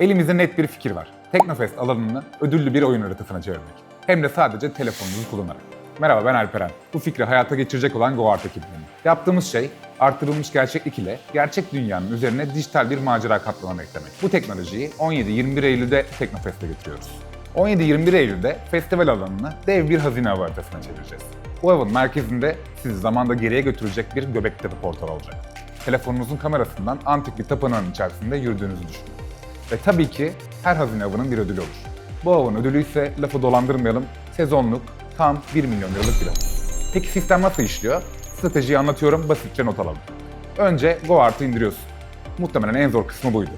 Elimizde net bir fikir var. Teknofest alanını ödüllü bir oyun haritasına çevirmek. Hem de sadece telefonunuzu kullanarak. Merhaba ben Alperen. Bu fikri hayata geçirecek olan GoArt ekibinin. Yaptığımız şey artırılmış gerçeklik ile gerçek dünyanın üzerine dijital bir macera katmanı eklemek. Bu teknolojiyi 17-21 Eylül'de Teknofest'e getiriyoruz. 17-21 Eylül'de festival alanını dev bir hazine avı haritasına çevireceğiz. Bu avın merkezinde sizi zamanda geriye götürecek bir Göbektepe portal olacak. Telefonunuzun kamerasından antik bir tapınağın içerisinde yürüdüğünüzü düşünün. Ve tabii ki her hazine avının bir ödülü olur. Bu avın ödülü ise lafı dolandırmayalım, sezonluk tam 1 milyon liralık bir av. Peki sistem nasıl işliyor? Stratejiyi anlatıyorum, basitçe not alalım. Önce GoArt'ı indiriyorsun. Muhtemelen en zor kısmı buydu.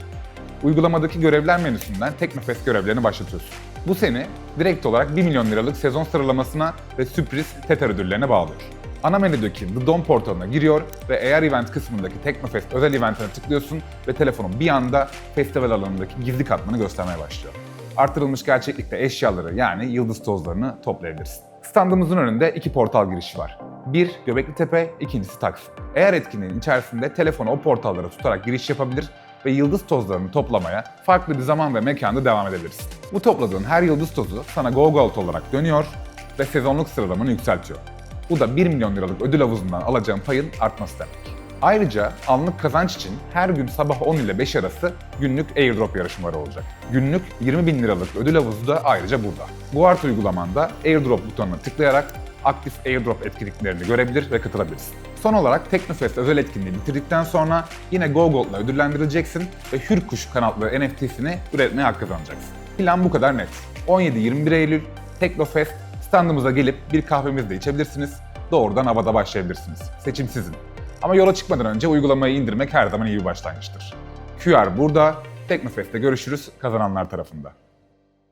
Uygulamadaki görevler menüsünden Teknofest görevlerini başlatıyorsun. Bu seni direkt olarak 1 milyon liralık sezon sıralamasına ve sürpriz Tether ödüllerine bağlıyor. Ana menüdeki The Dome portalına giriyor ve eğer event kısmındaki Teknofest özel eventine tıklıyorsun ve telefonun bir anda festival alanındaki gizli katmanı göstermeye başlıyor. Artırılmış gerçeklikte eşyaları yani yıldız tozlarını toplayabilirsin. Standımızın önünde iki portal girişi var. Bir Göbekli Tepe, ikincisi Taksim. Eğer etkinliğin içerisinde telefonu o portallara tutarak giriş yapabilir ve yıldız tozlarını toplamaya farklı bir zaman ve mekanda devam edebilirsin. Bu topladığın her yıldız tozu sana Go Gold olarak dönüyor ve sezonluk sıralamanı yükseltiyor. Bu da 1 milyon liralık ödül havuzundan alacağın payın artması demek. Ayrıca anlık kazanç için her gün sabah 10 ile 5 arası günlük airdrop yarışmaları olacak. Günlük 20 bin liralık ödül havuzu da ayrıca burada. Bu art uygulamanda airdrop butonuna tıklayarak aktif airdrop etkinliklerini görebilir ve katılabilirsin. Son olarak Teknofest özel etkinliği bitirdikten sonra yine GoGold'la ödüllendirileceksin ve Hürkuş kanatlı NFT'sini üretmeye hak kazanacaksın. Plan bu kadar net. 17-21 Eylül Teknofest standımıza gelip bir kahvemizi de içebilirsiniz. Doğrudan havada başlayabilirsiniz. Seçim sizin. Ama yola çıkmadan önce uygulamayı indirmek her zaman iyi bir başlangıçtır. QR burada. Teknofest'te görüşürüz kazananlar tarafında.